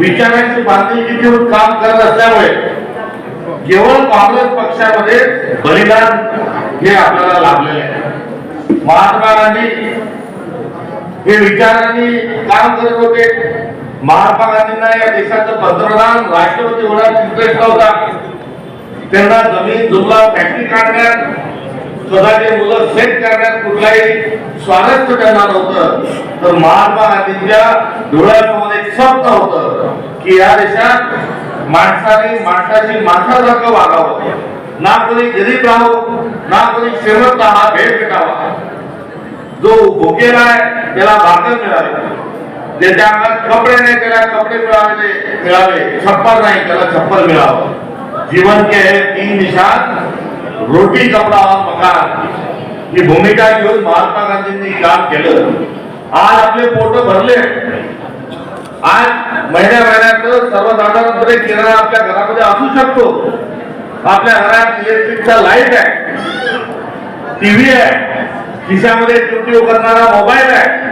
विचारांची बांधणी किती काम करत असल्यामुळे केवळ काँग्रेस पक्षामध्ये बलिदान हे आपल्याला लाभलेले आहे. महात्मा गांधी हे विचारांनी काम करत होते. महात्मा गांधींना या देशाचं पंतप्रधान राष्ट्रपती होण्यात इंटरेस्ट होता त्यांना जमीन जुमला फॅक्टरी काढण्यात स्वतःचे मुलं सेट करण्यात कुठलाही स्वारस्य त्यांना नव्हतं. तर महात्मा गांधींच्या डोळ्यासमोर एक स्वप्न होतं की या देशात माणसाने माणसाची माणसासारखं वागावं. ना कोणी गरीब राहो ना कोणी श्रीमंत हा भेट भेटावा जो भुकेला आहे त्याला भाकर मिळावी. ज्याच्या अंगात कपडे नाही त्याला कपडे मिळावे मिळावे. छप्पर नाही त्याला छप्पर मिळावं. जीवन के तीन निशान. रोटी कपडा और मकान ही भूमिका घेऊन महात्मा गांधींनी काम केलं. आज आपले पोट भरले. आज महिन्या महिन्यात सर्वसाधारणपणे किराणा आपल्या घरामध्ये असू शकतो. आपल्या घरात इलेक्ट्रिकचा लाइट आहे. टीव्ही आहे. खिशामध्ये ड्युटी करणारा मोबाईल आहे.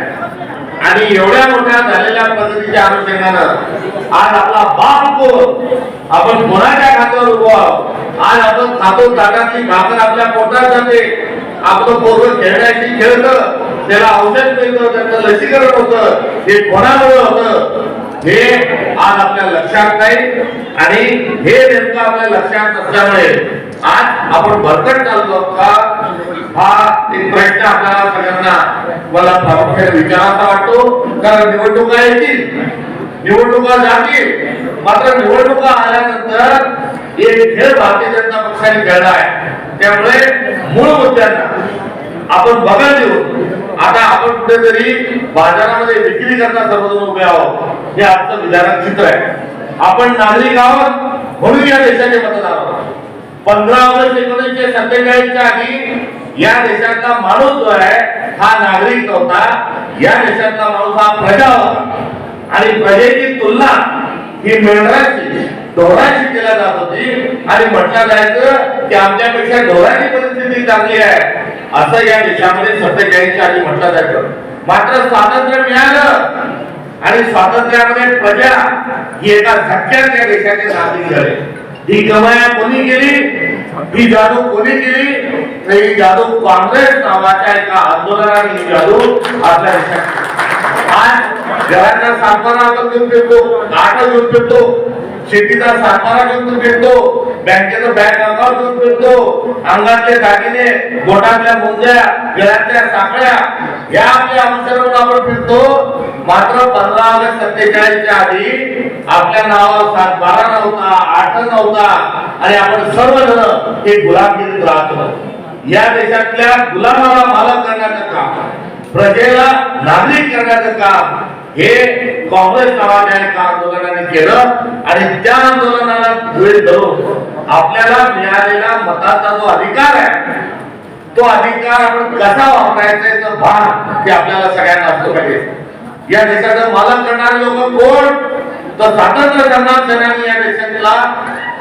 आणि एवढ्या मोठ्या झालेल्या पद्धतीच्या अनुषंगानं आज आपला बाप कोण आपण कोणाच्या खात्यावर उभो आहोत? आज आपण खातो ताटातली भाकर आपल्या पोटात जाते. आपलं पोरग खेळण्याची खेळतं. त्याला औषध मिळतं. त्याचं लसीकरण होतं. हे कोणामुळे होतं? हे आज आपल्या लक्षात नाही. आणि हे नेमकं आपल्या लक्षात नसल्यामुळे आज आपण भरकट चालतो का? हा एक प्रश्न आपल्याला सगळ्यांना मला प्रामुख्याने विचारायचा वाटतो. कारण निवडणुका येतील. निवडणुका जातील. मात्र निवडणुका आल्यानंतर एक खेळ भारतीय जनता पक्षाने खेळला आहे. त्यामुळे मूळ मुद्द्यांना आपण बघा देऊ आता आपण कुठेतरी बाजारामध्ये विक्री करता सर्वजण उभे आहोत. हे आमचं विधारक चित्र आहे. आपण नागरिक आहोत म्हणून या देशाचे मतदार आहोत. पंधरा ऑगस्ट एकोणीसशे सत्तेचाळीसच्या आधी या देशातला माणूस जो आहे हा नागरिक नव्हता या देशातला माणूस हा प्रजा होता. आणि प्रजेची तुलना ही मेंढराची ढोराची केल्या जात होती. आणि म्हटलं जायचं की आमच्यापेक्षा ढोराची परिस्थिती चांगली आहे. असं या देशामध्ये सत्तेचाळीसच्या आधी म्हटलं जायचं. मात्र स्वातंत्र्य मिळालं. आणि स्वातंत्र्यामध्ये प्रजा ही एका झटक्यात या देशाचे नागरिक झाले. ही कमाया कोणी केली? ही जादू कोणी केली? तर ही जादू काँग्रेस नावाच्या एका आंदोलनाने ही जादू आपल्या देशात आज घराचा सातबारा आपण घेऊन फिरतो आठ घेऊन फिरतो. शेतीचा सातारा घेऊन फिरतो बँकेचं बँक अकाउंट घेऊन फिरतो अंगातले दागिने बोटातल्या मुंग्या गळ्यातल्या साखळ्या या आपल्या अनुसरून आपण फिरतो. मात्र पंधरा ऑगस्ट सत्तेचाळीसच्या आधी आपल्या नावावर सात बारा नव्हता आठ नव्हता आणि आपण सर्वजण हे गुलामगिरीत राहतो या देशातल्या गुलामाला मालक करण्याचं काम प्रजेला नागरिक करण्याचं काम हे काँग्रेस नावाच्या एका आंदोलनाने केलं आणि त्या आंदोलनाला धुळे धरून आपल्याला मिळालेला मताचा जो अधिकार आहे तो अधिकार आपण कसा वापरायचा याचं भान हे आपल्याला सगळ्यांना असलं पाहिजे. या देशाचं मालक करणारे लोक कोण? तर स्वातंत्र्य संग्राम सेनानी या देशातला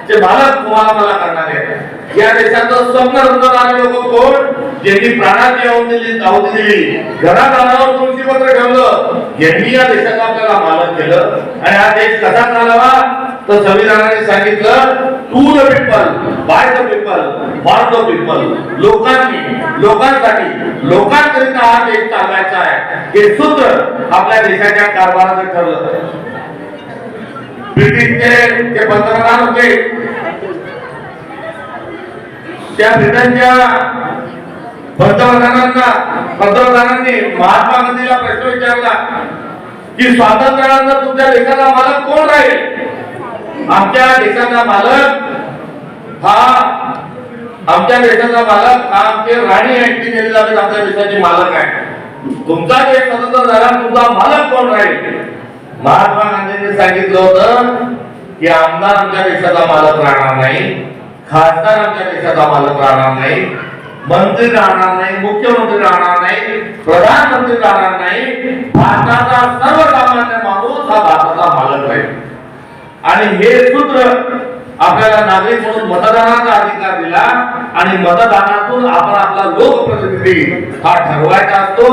जे मालक तुम्हाला मला करणार आहे. या देशाचं स्वप्न रंगवणारे लोक कोण? ज्यांनी प्राणाची आहुती दिली आहुती दिली. घरा आल्यावर तुळशी पत्र ठेवलं. यांनी या देशाचा आपल्याला मालक केलं. आणि हा देश कसा चालावा? तर संविधानाने सांगितलं to the people by the people for the people लोकांनी लोकांसाठी लोकांकरिता हा देश चालवायचा आहे. हे सूत्र आपल्या देशाच्या कारभाराचं ठरलं ब्रिटिशचे जे पंतप्रधान होते त्या ब्रिटनच्या पंतप्रधानांना पंतप्रधानांनी महात्मा गांधीला प्रश्न विचारला की स्वातंत्र्यानंतर तुमच्या देशाचा मालक कोण राहील? आमच्या देशाचा मालक हा आमच्या देशाचा मालक हा आमचे राणी अँटी एलिझाबेथ आमच्या देशाचे मालक आहे तुमचा देश स्वतंत्र झाला तुमचा मालक कोण राहील? महात्मा गांधींनी सांगितलं होतं की आमदार आमच्या देशाचा मालक राहणार नाही खासदार आमच्या देशाचा मालक राहणार नाही मंत्री राहणार नाही मुख्यमंत्री राहणार नाही प्रधानमंत्री राहणार नाही भारताचा सर्वसामान्य माणूस हा भारताचा मालक राहील. आणि हे सूत्र आपल्याला नागरिक म्हणून मतदानाचा अधिकार दिला आणि मतदानातून आपण आपला लोकप्रतिनिधी हा ठरवायचा असतो.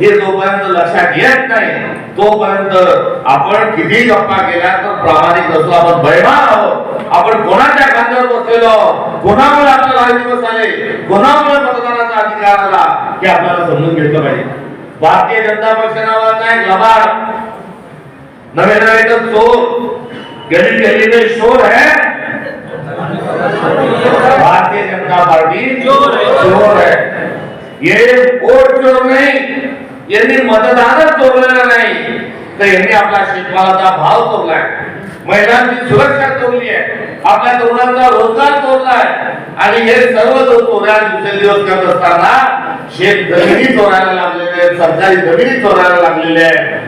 हे जोपर्यंत लक्षात येत नाही तोपर्यंत आपण किती गप्पा केल्या तर प्रामाणिक असतो. आपण बैमान आहोत. आपण कोणाच्या खांद्यावर बसलेलो कोणामुळे आपल्याला हा दिवस आले? कोणामुळे मतदानाचा अधिकार आला? हे आपल्याला समजून घेतलं पाहिजे. भारतीय जनता पक्ष नावाचा एक लबाड. नवे नवे तर चोर गली गली में शोर है भारतीय जनता पार्टी चोर है। चोर है। ये वोट चोर नाही यांनी मतदानच चोरलेलं नाही। तर यांनी आपला शेतमालाचा भाव चोरलाय महिलांची सुरक्षा चोरली आहे आपल्या तरुणांचा रोजगार चोरलाय आणि हे सर्व जो चोऱ्या दिवसेंदिवस करत असताना शेत जमिनी चोरायला लागलेले आहेत सरकारी जमिनी चोरायला लागलेले आहेत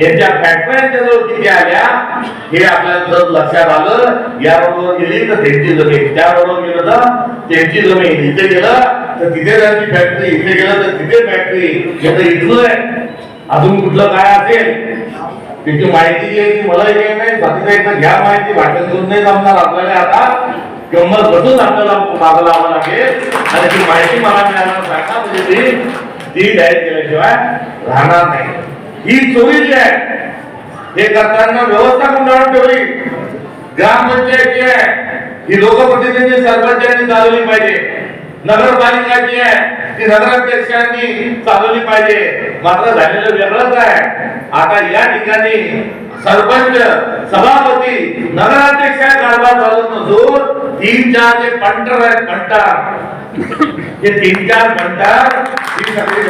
यांच्या फॅक्टऱ्यांच्या जवळ किती आल्या हे आपल्याला जर लक्षात आलं याबरोबर गेली तर त्यांची जमीन. त्याबरोबर गेलं तर त्यांची जमीन. इथे गेलं तर तिथे त्यांची फॅक्टरी इथे गेलं तर तिथे फॅक्टरी हे तर इथलं आहे. अजून कुठलं काय असेल? त्याची माहिती जी आहे ती मला काही नाही. बाकीचा एकदा घ्या माहिती. वाटत करून नाही जमणार आपल्याला आता. गंमत बसून आपल्याला मागं लावावं लागेल. आणि ती माहिती मला मिळायला सांगा म्हणजे ती ती डायरेक्ट केल्याशिवाय राहणार नाही. ही चोरी जी आहे. हे करताना व्यवस्था गुंडाळून ठेवली. ग्रामपंचायत जी आहे. ही लोकप्रतिनिधी सरपंचांनी चालवली पाहिजे. नगरपालिका जी आहे. ती नगराध्यक्षांनी चालवली पाहिजे. मात्र झालेलं वेगळंच आहे. आता या ठिकाणी सरपंच सभापती नगराध्यक्ष कारभार चालत नसून तीन चार जे पंटर आहेत पंटर. हे तीन चार पंटर. ही सगळी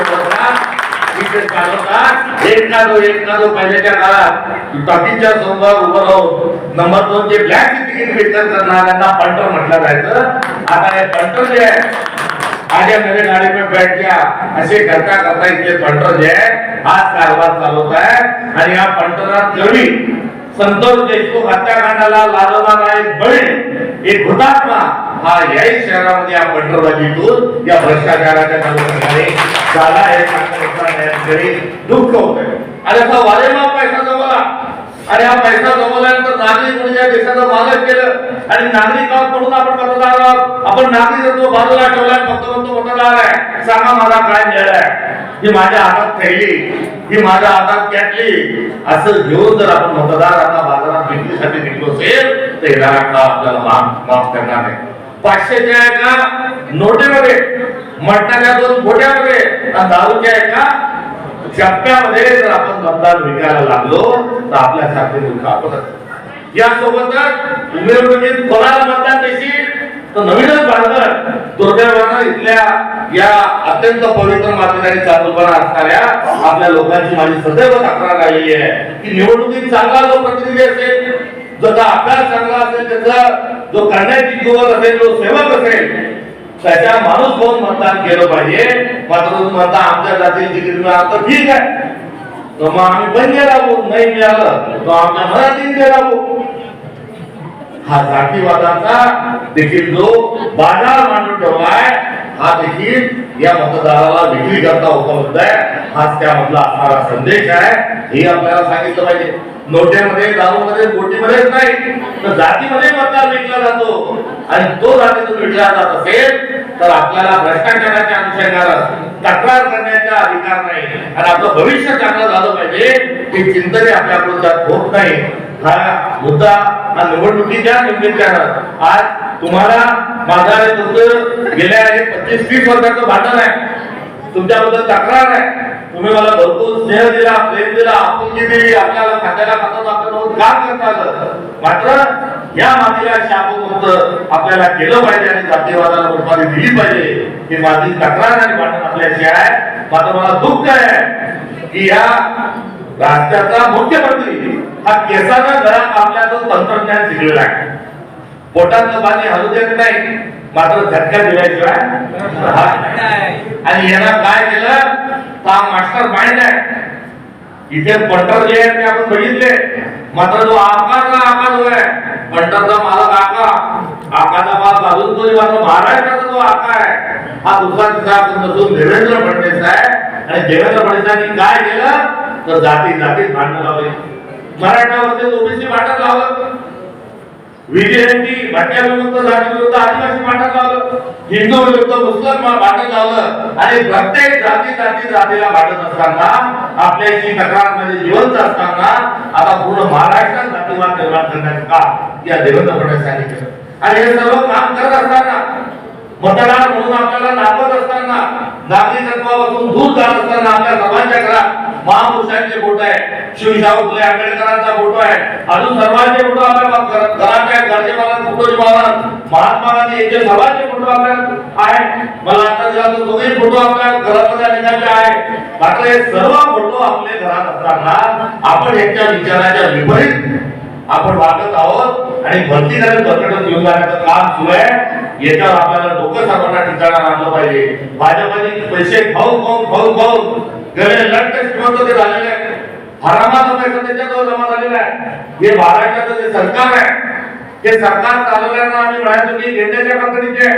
एक ना दो एक ना दो पहिल्याच्या काळात बाकीच्या समोर उभं राहून नंबर दोन जे ब्लॅक तिकीट करणाऱ्यांना पंटर म्हटलं जायचं. आता हे पंटर जे आहे आज या मेरे गाड़ी में बैठ गया असे करता करता इथले पंटर जे आहे आज कारभार चालवत आहे. आणि या पंटरात कवी संतोष देशमुख हत्याकांडाला लाजवणारा नाही बळी एक हुतात्मा हा याही शहरामध्ये या पंढरबाजीतून या भ्रष्टाचाराच्या तालुक्याने झाला हे सांगण्यासाठी दुःख होत आहे आणि असा वारेमाप पैसा जमवला. आणि हा पैसा जमवल्यानंतर नागरिक म्हणून या देशाचं मालक केलं. आणि नागरिक आहोत म्हणून आपण मतदार आहोत. आपण नागरिक असतो बाजूला ठेवला फक्त म्हणतो मतदार आहे. सांगा मला काय मिळालाय ही माझ्या हातात थैली ही माझ्या हातात कॅटली. असं घेऊन जर आपण मतदार आता बाजारात विक्रीसाठी निघलो असेल तर येणारा काळ आपल्याला माफ माफ करणार नाही? पाचशेच्या एका नोटेमध्ये मटणाच्या दोन गोट्यामध्ये आणि दारूच्या एका टप्प्यामध्ये जर आपण मतदान विकायला लागलो तर आपल्यासारखे दुःख आपणच यासोबतच उमेदवारी कोणाला मतदान देशील? तर नवीनच बांधकर दुर्दैवानं इथल्या या अत्यंत पवित्र मातेदारी चालूपणा असणाऱ्या आपल्या लोकांची माझी सदैव तक्रार राहिलेली आहे की निवडणुकीत चांगला लोकप्रतिनिधी असेल जो अभ्यास चांगला असेल त्याचा जो करण्याची किंमत असेल जो सेवक असेल त्याच्या माणूस होऊन मतदान केलं पाहिजे. मात्र म्हणता आमच्या जातीला तिकीट मिळालं तर ठीक आहे. तर मग आम्ही बंद राहू नाही मिळालं तर आमच्या मराठीत राहू हा जातीवादाचा देखील जो बाजार मांडून ठेवलाय हा देखील या मतदाराला विक्री करता उपलब्ध आहे हाच त्यामधला असणारा संदेश आहे. हे आपल्याला सांगितलं पाहिजे. नोट्यामध्ये दारूमध्ये बोटीमध्येच नाही तर जातीमध्ये मतदार विकला जातो. आणि तो जातीतून विकला जात असेल तर आपल्याला भ्रष्टाचाराच्या अनुषंगाला तक्रार करण्याचा अधिकार नाही. आणि आपलं भविष्य चांगलं झालं पाहिजे की चिंतने आपल्या त्यात होत नाही. हा मुद्दा हा निवडणुकीच्या निमित्तानं. आज तुम्हाला माझा तुमचं गेल्या पंचवीस वीस वर्षाचं भांडण आहे. तुमच्याबद्दल तक्रार आहे. तुम्ही मला भरपूर स्नेह दिला प्रेम दिला आपुलकी दिली आपल्याला खात्याला खातात आपल्याला काम करता आलं मात्र या मातीला शापमुक्त आपल्याला केलं पाहिजे आणि जातीवादाला उपाधी दिली पाहिजे. ही माझी तक्रार आणि भांडण आपल्याशी आहे. मात्र मला दुःख आहे की या राज्याचा मुख्यमंत्री हा केसाचा गळा कापल्याचं तंत्रज्ञान शिकलेला आहे. पोटातलं पाणी हलू देत नाही. मात्र झटका दिल्याशिवाय आणि यांना काय केलं? का मास्टर माइंड आहे. इथे पंटर जे आहेत ते आपण बघितले. मात्र जो आकारला आकार जो आहे. पंटरचा मालक आका. आकाचा मालक अजून कोणी मात्र महाराष्ट्राचा जो आका आहे. हा दुसरा तिसरा आपण नसून देवेंद्र फडणवीस आहे. आणि देवेंद्र फडणवीसांनी काय केलं? तर जाती जातीत भांडण लावले. मराठावरती ओबीसी भांडण लावलं. विजयंती भटक्या विरुद्ध जाती विरुद्ध आदिवासी भांडण लावलं. हिंदू विरुद्ध मुस्लिम भांडण लावलं. आणि प्रत्येक जाती जाती जातीला भांडत असताना आपल्याची तक्रारमध्ये जिवंत असताना आता पूर्ण महाराष्ट्रात जातीवाद निर्माण करण्याचं काम या देवेंद्र फडणवीस यांनी आणि हे सर्व काम करत असताना मतदार म्हणून आपल्याला नापत असताना नागरिकत्वापासून दूर जात असताना आपल्या सर्वांच्या घरात महापुरुषांचे फोटो आहे शिवशाहू फुले आंबेडकरांचा फोटो आहे. अजून सर्वांचे फोटो आपल्या घ- घराच्या गरजेवाला फोटोचे मला महात्मा गांधी यांचे सर्वांचे फोटो आपल्या आहे मला आता दिला तो दोन्ही फोटो आपल्या घरामध्ये अनेकांचे आहे मात्र हे सर्व फोटो आपले घरात असताना आपण यांच्या विचाराच्या विपरीत आपण वागत आहोत. आणि भरती झाले बसकडे घेऊन जाण्याचं काम सुरू आहे. याच्यावर आपल्याला डोकं सर्वांना ठिकाणा आणलं पाहिजे. भाजपाने पैसे खाऊन खाऊन खाऊन खाऊन गळे लट श्रीमंत ते झालेले आहे हरामाचा पैसा त्याच्याजवळ जमा झालेला आहे. हे महाराष्ट्राचं जे सरकार आहे ते सरकार चालवल्यानं आम्ही म्हणायचो की गेंड्याच्या कंपनीचे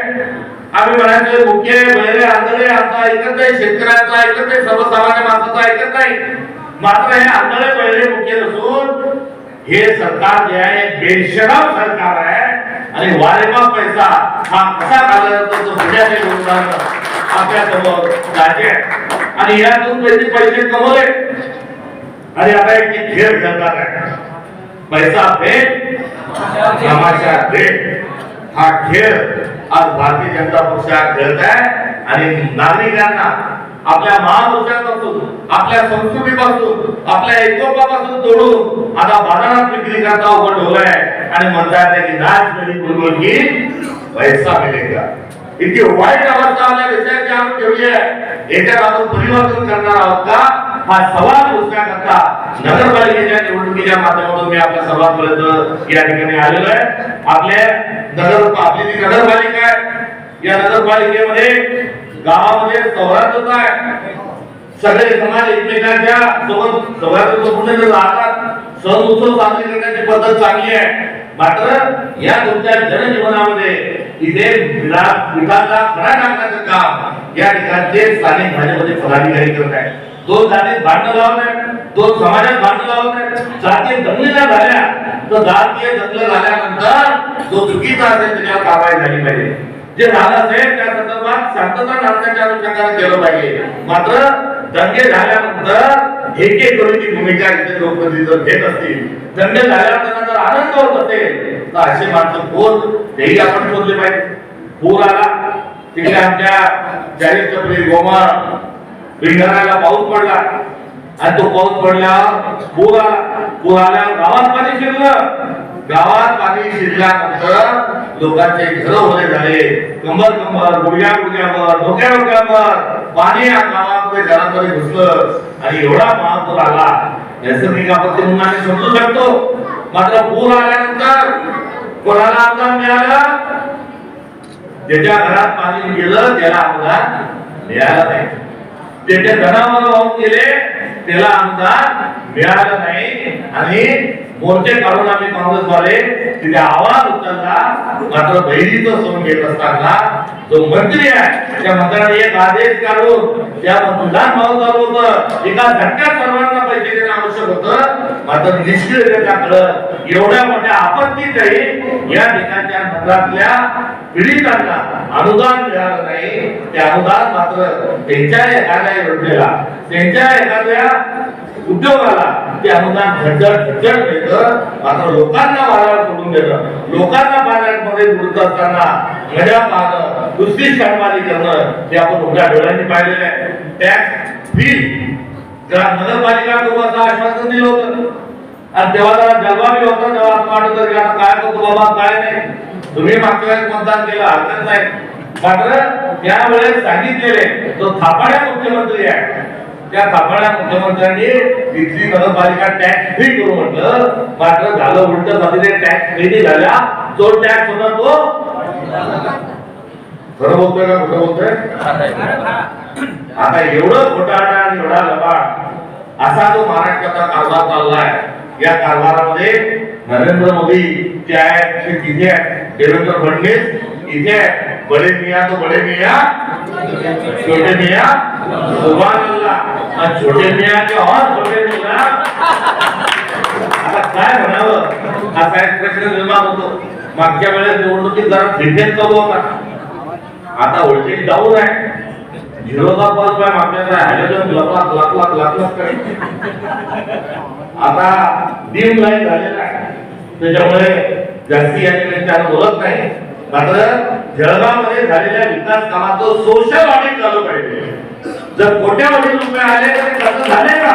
आम्ही म्हणायचो मुख्य बैले आंधळे आमचा ऐकत नाही शेतकऱ्यांचा ऐकत नाही सर्वसामान्य माणसाचा ऐकत नाही मात्र हे आंधळे बैले मुख्य नसून हे सरकार जे आहे बेशरम सरकार आहे. आणि वारेमा पैसा हा कसा घालायचा तो पुण्याचे उदाहरण आपल्यासमोर जाते. आहे. आणि यातून पैसे पैसे कमवले. आणि आता एक खेळ खेळतात आहे. पैसा भेट तमाशा भेट. हा खेळ आज भारतीय जनता पक्ष खेळत आहे. आणि नागरिकांना आपल्या महापुरुषांपासून आपल्या संस्कृतीपासून आपल्या एकोपापासून तोडून आता बाजारात विक्री करता उभं ठेवलाय. आणि म्हणतात की नाच मिळी गुलगुल की पैसा मिळेगा इतकी वाईट अवस्था आपल्या विषयाची आम्ही ठेवली आहे. याच्यात आपण परिवर्तन करणार आहोत का? हा सवाल उचलण्याकरता नगरपालिकेच्या निवडणुकीच्या माध्यमातून मी आपल्या सभापर्यंत या ठिकाणी आलेलो आहे. आपल्या नगर आपली जी नगरपालिका आहे या नगरपालिकेमध्ये गावामध्ये सौहार्दता आहे. सगळे समाज एकमेकांच्या सोबत सौहार्दपूर्ण राहतात. सण उत्सव साजरे करण्याची पद्धत चांगली आहे. मात्र या तुमच्या जनजीवनामध्ये इथे विकासाला खरा टाकण्याचं काम या ठिकाणचे स्थानिक भाजपचे पदाधिकारी करत आहेत. दोन जातीत भांडण लावत आहेत. दोन समाजात भांडण लावत आहेत. जाती दंगलीला झाल्या. तर जातीय दंगल झाल्यानंतर जो चुकीचा असेल त्याच्यावर कारवाई झाली पाहिजे. जे झालं असेल त्या संदर्भात शांतता नाटकाच्या अनुषंगाने केलं पाहिजे. मात्र दंगे झाल्यानंतर एक एक करूची भूमिका इथे लोकप्रतिनिधी जर घेत असतील? दंगे झाल्यानंतर जर आनंद होत असेल तर असे माणसं कोण तेही आपण शोधले पाहिजे पूर आला तिकडे आमच्या जाहीर चपली गोमा रिंगणाला पाऊस पडला. आणि तो पाऊस पडल्यावर पूर आला. पूर आल्यावर गावात पाणी शिरलं. गावात पाणी शिरल्यानंतर लोकांचे घर ओले झाले. कंबर कंबर गुडघ्या गुडघ्यावर डोक्या डोक्यावर पाणी या गावामध्ये घरामध्ये घुसलं. आणि एवढा महापूर आला नैसर्गिक आपत्ती म्हणून आम्ही समजू शकतो? मात्र पूर आल्यानंतर कोणाला अनुदान मिळालं? ज्याच्या घरात पाणी गेलं त्याला अनुदान मिळालं नाही. ज्याच्या धनावर वाहून गेले त्याला अनुदान मिळालं नाही. आणि मोर्चे काढून आम्ही काँग्रेसवाले तिथे आवाज उचलला. मात्र बहिणीचं सोन घेत असताना जो मंत्री आहे त्या मंत्र्याने एक आदेश काढून त्या मतदान भाव चालू होतं एका झटक्यात सर्वांना पैसे देणं आवश्यक होतं. मात्र निष्क्रियतेच्याकडं एवढ्या मोठ्या आपत्तीतही या ठिकाणच्या नगरातल्या पीडितांना अनुदान मिळालं नाही. ते अनुदान मात्र त्यांच्या एखाद्या योजनेला त्यांच्या एखाद्या उद्योगाला ते अनुदान झटझट झटझट मिळतं मात्र लोकांना वाऱ्यावर सोडून देणं लोकांना पाण्यामध्ये बुडत असताना घड्या पाहणं दुसरी शाळमाली करणं हे आपण उघड्या डोळ्यांनी पाहिलेलं आहे. टॅक्स फ्री नगरपालिका करू असं आश्वासन दिलं होतं. आणि तेव्हा जरा जलवा बी होता तेव्हा असं वाटत की आता काय करतो बाबा काय नाही. तुम्ही मागच्या वेळेस मतदान केलं हरकत नाही. मात्र त्यावेळेस सांगितलेले तो थापाड्या मुख्यमंत्री आहे. त्या थापाड्या मुख्यमंत्र्यांनी तिथली नगरपालिका टॅक्स फ्री करू म्हटलं. मात्र झालं उलट झालेले टॅक्स फ्री झाल्या. जो टॅक्स होता तो खरं बोलतोय का खोटं बोलतोय? आता एवढं घोटाळा आणि एवढा लबाड. असा जो महाराष्ट्राचा कारभार चाललाय या कारभारामध्ये नरेंद्र मोदी जे आहेत तिथे आहेत. देवेंद्र फडणवीस इथे आहेत. बडे मियाँ तो बडे मिया छोटे मिया सुभान अल्लाह और छोटे मियाँ के और छोटे मियाँ आता काय म्हणावं? हा काय प्रश्न निर्माण होतो. मागच्या वेळेस निवडणुकीत जरा फिटनेस चालू होता आता व्होल्टेज डाऊन आहे. झिरोचा पल्स आहे मागच्या हॅलोजन लाख लाख लाख लाख लाख लाखकडे आता डीम लाईन झालेला आहे. त्याच्यामुळे जास्ती या ठिकाणी बोलत नाही. मात्र जळगावमध्ये झालेल्या विकास कामाचं सोशल ऑडिट झालं पाहिजे. जर कोट्यावधी रुपये आले तर खर्च झाले का?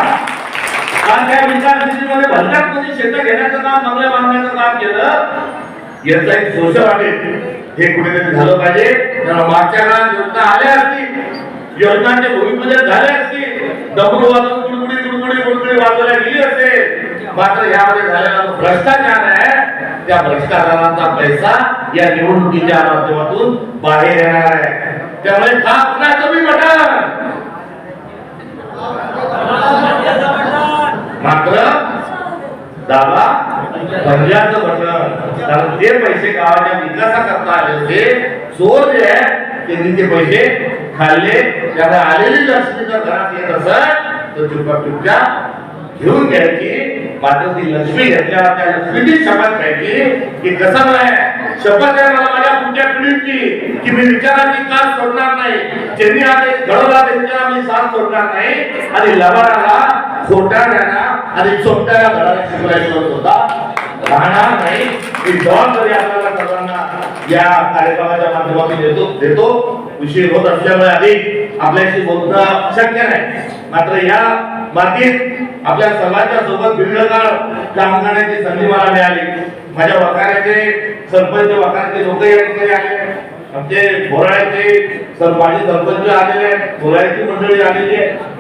कारण त्या विकास निधीमध्ये म्हणजे शेतं घेण्याचं काम बंगले बांधण्याचं काम केलं. एक सोशल ऑडिट हे कुठेतरी झालं पाहिजे. तर मागच्या काळात योजना आल्या असतील. योजनांचे भूमिपूजन झाले असतील. डबरू वाजून कुडकुडी कुडकुडी कुडकुडी वाजवल्या गेली असते मात्र यामध्ये झालेला भ्रष्टाचार आहे. त्या भ्रष्टाचाराचा पैसा या निवडणुकीच्या माध्यमातून बाहेर येणार आहे. त्यामुळे का ना कमी बटन मात्र दादा पंजाबचं बटन कारण ते पैसे गावाच्या विकासाकरता आले होते. चोर जे आहे त्यांनी ते पैसे खाल्ले. त्याला आलेली लक्ष्मी जर घरात येत असत तर चुपा चुपच्या घेऊन घ्यायची. मात्र लक्ष्मी घेतल्यावर त्या लक्ष्मीची शपथ घ्यायची. की कसं नाही? शपथ आहे मला माझ्या पुढच्या पिढीची की मी विचाराची काल सोडणार नाही. ज्यांनी आदेश घडवला त्यांच्या मी साथ सोडणार नाही. आणि लबाडाला खोटाड्याला आणि चोपट्याला घडायला शिकवायचा होता. राहणार नाही. ही जबाबदारी आपल्याला सर्वांना या कार्यक्रमाच्या माध्यमातून देतो देतो. विषय होत असल्यामुळे आधी आपल्याशी बोलणं शक्य नाही. मात्र या मातीत आपल्या सर्वांच्या सोबत दीर्घकाळ काम करण्याची संधी मला मिळाली. माझ्या वकाऱ्याचे सरपंच वकाऱ्याचे लोक या ठिकाणी आले. आमचे बोराळ्याचे सर माझे सरपंच आलेले आहेत. बोराळ्याची मंडळी आलेली आहे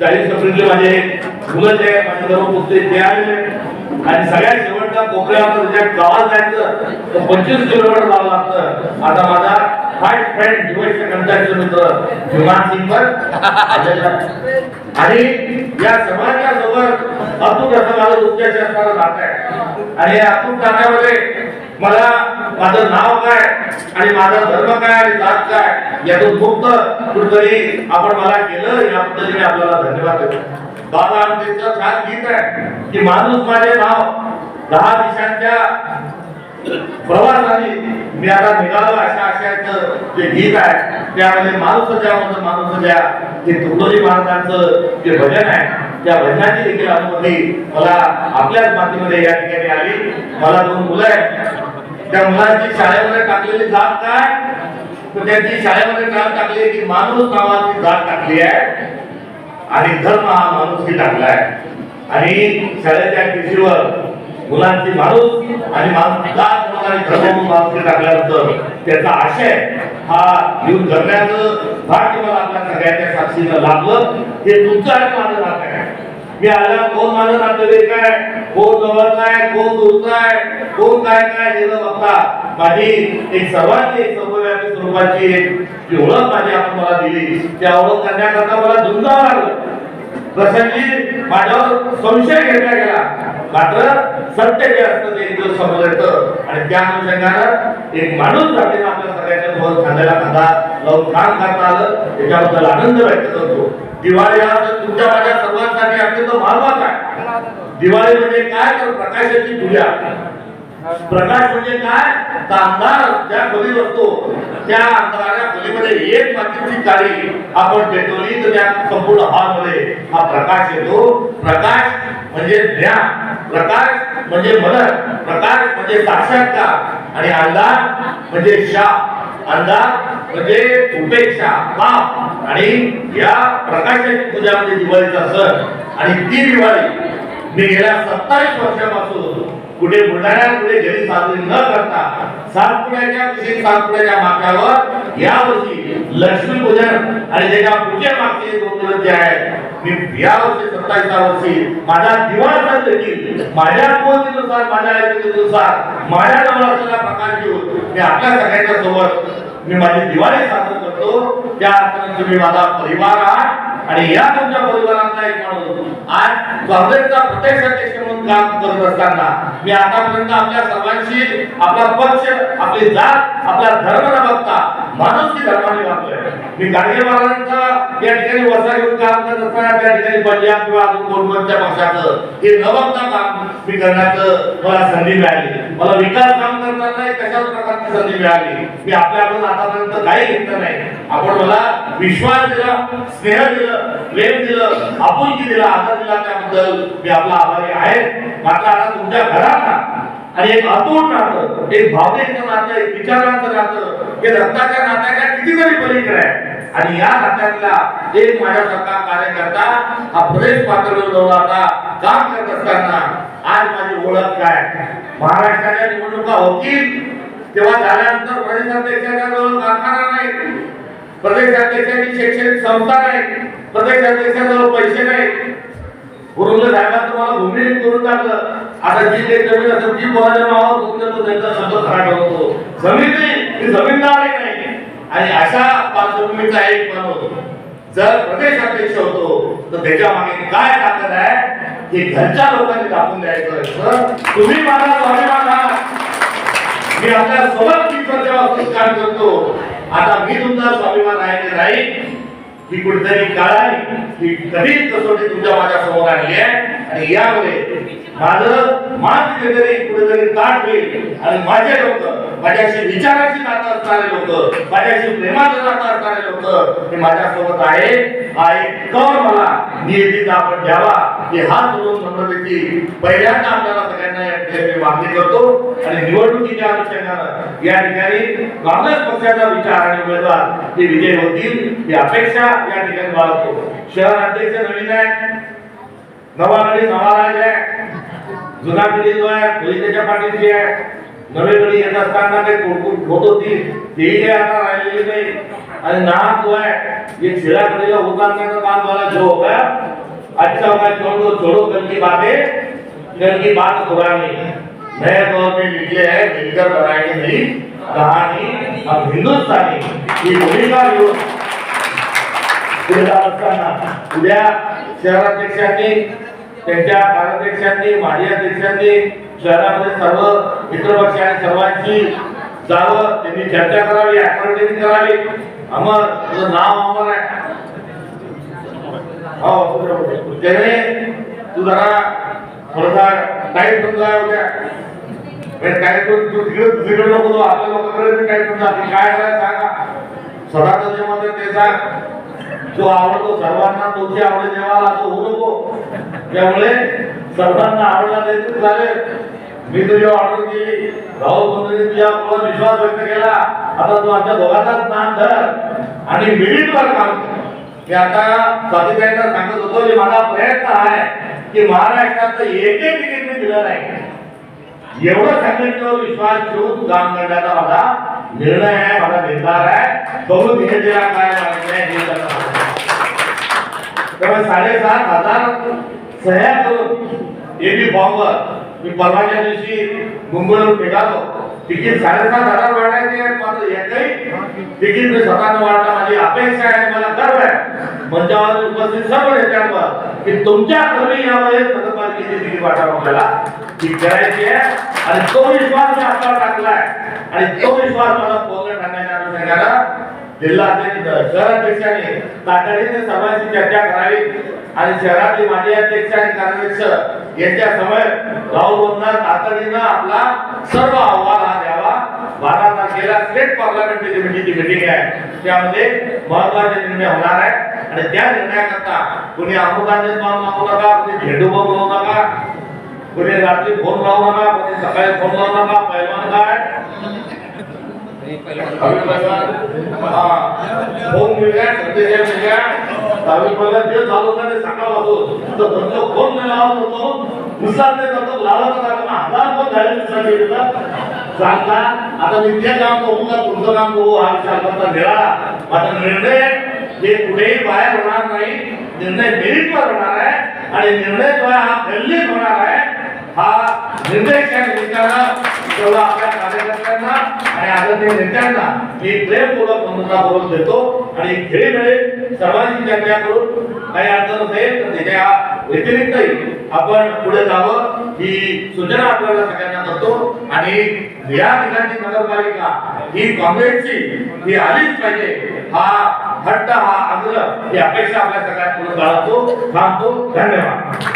चाळीस एप्रिलचे माझे मुलंच आहे, माझे सर्व पुस्तके ते आलेले आहेत. आणि सगळ्या शेवटच्या कोपऱ्यावर ज्या गावात जायचं तर पंचवीस किलोमीटर जावं लागतं. आता माझा फाय फ्रेंड दिवसचे कंटाळचे मित्र विमान सिंग पण आणि या सर्वांच्या सोबत अतूट असं माझं उद्देश असणारं नातं आहे. आणि या अतूट नात्यामध्ये मला माझं नाव काय आणि माझा धर्म काय आणि जात काय यातून मुक्त कुठतरी आपण मला केलं या पद्धतीने आपल्याला धन्यवाद देतो. बाबा आमचं छान गीत आहे की माणूस माझे नाव दहा दिशांच्या प्रवासाने मी आता निघालो अशा आशयाचं जे गीत आहे त्यामध्ये माणूस द्या म्हणतो माणूस द्या ते तुकडोजी महाराजांचं जे भजन आहे त्या भजनाची देखील अनुभूती मला आपल्याच मातीमध्ये या ठिकाणी आली. मला दोन मुलं आहेत. त्या मुलांची शाळेमध्ये टाकलेली जात काय? तर त्यांची शाळेमध्ये नाव टाकली की माणूस नावाची जात टाकली आहे. आणि धर्म हा माणूस टाकलाय आणि शाळेच्या टीसीवर मुलांची माणूस आणि माणूस जात म्हणून आणि धर्म म्हणून माणूस टाकल्यानंतर त्याचा आशय हा येऊन करण्याचं भाग्य मला आपल्या सगळ्यांच्या साक्षीनं लाभलं. हे तुमचं आहे माझं नातं आहे. मी आला कोण माझं नातेवाईक काय कोण जवळचा आहे? कोण दूरचा आहे? कोण काय काय हे न बघता माझी एक सर्वांची एक सर्वव्यापी स्वरूपाची एक जी ओळख माझी आपण मला दिली त्या ओळख करण्याकरता मला झुंजावं लागलं. प्रसंगी माझ्यावर संशय घेतला गेला मात्र सत्य जे असतं ते एक दिवस समोर येतं. आणि त्या अनुषंगानं एक माणूस जातीनं आपल्या सगळ्यांच्या सोबत खांद्याला खांदा लावून काम करता आलं. त्याच्याबद्दल आनंद व्यक्त करतो. दिवाळी हा तुमच्या माझ्या सर्वांसाठी अत्यंत महत्त्वाचा आहे. दिवाळी म्हणजे काय तर प्रकाशाची पूजा प्रकाश म्हणजे काय? तर ज्या खोलीत असतो त्या अंधाराच्या खोलीमध्ये एक मातीची काळी आपण पेटवली तर त्या संपूर्ण हॉलमध्ये हा प्रकाश येतो. प्रकाश म्हणजे ज्ञान प्रकाश म्हणजे मदत प्रकाश म्हणजे साक्षात्कार आणि अंधार म्हणजे शाप. अंधार म्हणजे उपेक्षा पाप. आणि या प्रकाशाची पूजा म्हणजे दिवाळीचा सण. आणि ती दिवाळी मी गेल्या सत्तावीस वर्षापासून कुठे बुलढाण्यात कुठे घरी साजरी न करता सातपुड्याच्या विशेष सातपुड्याच्या माथ्यावर यावर्षी लक्ष्मी पूजन आणि त्याच्या पूजे मागचे दोन दिवस जे आहेत मी या वर्षी सत्तावीसा वर्षी माझ्या दिवाळाचा देखील माझ्या कुवतीनुसार माझ्या ऐकतेनुसार माझ्या जवळ असलेला प्रकार घेऊन मी आपल्या सगळ्यांच्या सोबत मी माझी दिवाळी साजरी करतो. त्या अर्थाने तुम्ही माझा परिवार आहात आणि या तुमच्या परिवारात एक माणूस आज काँग्रेसचा प्रत्यक्ष अध्यक्ष म्हणून काम करत असताना मी आतापर्यंत आपल्या सर्वांशी आपला पक्ष आपली जात आपला धर्म न बघता माणुसकी धर्माने वागतोय. मी गाडगे महाराजांचा या ठिकाणी वसा घेऊन काम करत असताना त्या ठिकाणी पंजाब किंवा अजून कोणकोणत्या पक्षाचं हे न बघता काम मी करण्याचं मला संधी मिळाली. मला विकास काम करताना कशाच प्रकारची संधी मिळाली मी आपल्याकडून आतापर्यंत काही घेतलं नाही. आपण मला विश्वास दिला स्नेह दिलं प्रेम दिलं आपुलकी दिला आदर दिला त्याबद्दल मी आपला आभारी आहे. मात्र आता तुमच्या घरांना आणि एक अतूट नातं एक भावनेचं नातं एक विचारांचं नातं हे रक्ताच्या नात्याच्या कितीतरी पलीकडे आहे. आणि या नात्यातला एक माझ्यासारखा कार्यकर्ता हा प्रदेश पातळीवर जाऊन आता काम करत असताना आज माझी ओळख काय? महाराष्ट्राच्या निवडणुका होतील तेव्हा झाल्यानंतर प्रदेशाध्यक्षाच्या जवळ कारखाना नाही प्रदेश अध्यक्षांची शैक्षणिक संस्था नाही प्रदेश अध्यक्षांजवळ पैसे नाही गुरुंग साहेबांनी तुम्हाला भूमी करून टाकलं. आता जी काही जमीन असेल जी कोणाच्या नावावर तुमच्या तो त्यांचा शब्द खराब होतो. जमीन नाही ही जमीनदार नाही? आणि अशा पार्श्वभूमीचा एक माणूस जर प्रदेश अध्यक्ष होतो तर त्याच्यामागे काय ताकद आहे? हे घरच्या लोकांनी दाखवून द्यायचं तुम्ही माझा स्वाभिमान मी आपल्यासोबत तीस वर्षापासून काम करतो. आता मी तुमचा स्वाभिमान आहे ते नाही ही कुठेतरी काळ ही कधीच कसोटी तुमच्या माझ्यासमोर आली आहे. आणि यामुळे माझं मान कुठेतरी कुठेतरी ताट होईल. आणि माझे लोक माझ्याशी विचाराची नातं असणारे लोक माझ्याशी प्रेमाचं नातं असणारे लोक हे माझ्यासोबत आहे. हा एक कौर मला. नियतीचा आपण द्यावा की हात जोडून समजण्याची पहिल्यांदा आपल्याला सगळ्यांना या ठिकाणी मागणी करतो. आणि निवडणुकीच्या अनुषंगानं या ठिकाणी काँग्रेस पक्षाचा विचार आणि उमेदवार ते विजय होतील ही अपेक्षा या ठिकाणी बाळगतो. शहर अध्यक्ष नवीन आहे नवा गडी आहे जुना पिढी जो आहे तोही त्याच्या पाठीशी आहे. नवी पिढी येत असताना काही कुडकुड होत होती. तेही काही आता राहिलेली नाही. आणि नाम जो है ये छिड़ा उतारने का काम वाला जो होगा अच्छा होगा छोड़ो छोड़ो कल की बातें कल की बात पुरानी नए दौर में लिखे है मिलकर बनाएँगे नहीं. कहानी अब हिंदुस्तानी. ही भूमिका असताना, उद्या शहराध्यक्षांनी त्यांच्या कार्याध्यक्षांनी माजी अध्यक्षांनी शहरामध्ये सर्व मित्रपक्ष आणि सर्वांची जावं त्यांनी चर्चा करावी ऍक्टिव्हिटी करावी. अमर तुझं नाव अमर आहे. हो त्याने तू जरा थोडासा टाईट समजा उद्या. म्हणजे काय तू तू तिकडे दुसरीकडे नको आपल्या लोकांकडे काय समजा काय करायचं सांगा. स्वतःच जे ते सांग. जो आवडतो सर्वांना तोची आवड देवाला असं होऊ नको. त्यामुळे सर्वांना आवडला देत चालेल. मी तुझी ऑर्डर केली भाऊ बंधूंनी तुझ्यावर विश्वास व्यक्त केला. आता तू आमच्या दोघांचाच नाम धर आणि मिनिटवर काम कर मी आता स्वातीताईंना सांगत होतो की माझा प्रयत्न आहे की महाराष्ट्राचं एक तिकीट मी दिलं नाही. एवढं सांगितल्यावर विश्वास ठेवून काम करण्याचा माझा निर्णय आहे माझा निर्धार आहे. बघून धीरजेला काय मागणी आहे. त्यामुळे साडेसात हजार सह्या करून एबी फॉर्मवर मी परवाच्या दिवशी मुंबईवरून निघालो. तिकीट साडेसात हजार वाढायचे आहेत, मात्र एकही तिकीट मी स्वतःनं वाटणं माझी अपेक्षा आहे. मला गर्व आहे. मंचावर उपस्थित सर्व नेत्यांवर की तुमच्या कमी यामध्ये नगरपालिकेची तिकीट वाटावं आपल्याला ती करायची आहे. आणि तो विश्वास मी आपल्याला टाकलाय. आणि तो विश्वास मला पूर्ण टाकण्याच्या अनुषंगानं जिल्हा अध्यक्ष शहराध्यक्षांनी तातडीने सर्वांशी चर्चा करावी. आणि शहरातील माजी अध्यक्ष आणि कार्याध्यक्ष यांच्या समोर राहुल वंदना तातडीनं आपला सर्व अहवाल हा द्यावा. बारा तारखेला स्टेट पार्लमेंटची कमिटीची मिटिंग आहे. त्यामध्ये महत्त्वाचे निर्णय होणार आहे. आणि त्या निर्णयाकरता कुणी अमृतांजन पाहून लावू नका कुणी झेंडू बॉम्ब लावू नका कुणी रात्री फोन लावू नका कुणी सकाळी फोन लावू नका पैलवान काय? फोन मिळाला संदेश मिळाला दहावी पहिला जे चालू होता ते सकाळपासून तर तुमचा कोण नाही लावत होतो नुसार ते करतो लावत होता हजार फोन झाले नुसार ते देतात. आता मी ते काम बघू का तुमचं काम बघू हा विचार करता निराळा माझा निर्णय हे कुठेही बाहेर होणार नाही निर्णय मेरिटवर होणार आहे आणि निर्णय जो हा गल्लीत होणार आहे हा निर्णय निमित्तानं तेवढा आपल्या कार्यकर्त्यांना आणि आदरणीय नेत्यांना मी प्रेमपूर्वक बोलून देतो आणि खेळीमेळे सर्वांची चर्चा करून काही अडचण असेल तर त्याच्या व्यतिरिक्तही आपण पुढे जावं ही सूचना आपल्याला सगळ्यांना करतो. आणि या ठिकाणची नगरपालिका ही काँग्रेसची ही आलीच पाहिजे. हा हट्ट हा आग्रह ही अपेक्षा आपल्या सगळ्यात पुढे बाळगतो. थांबतो. धन्यवाद.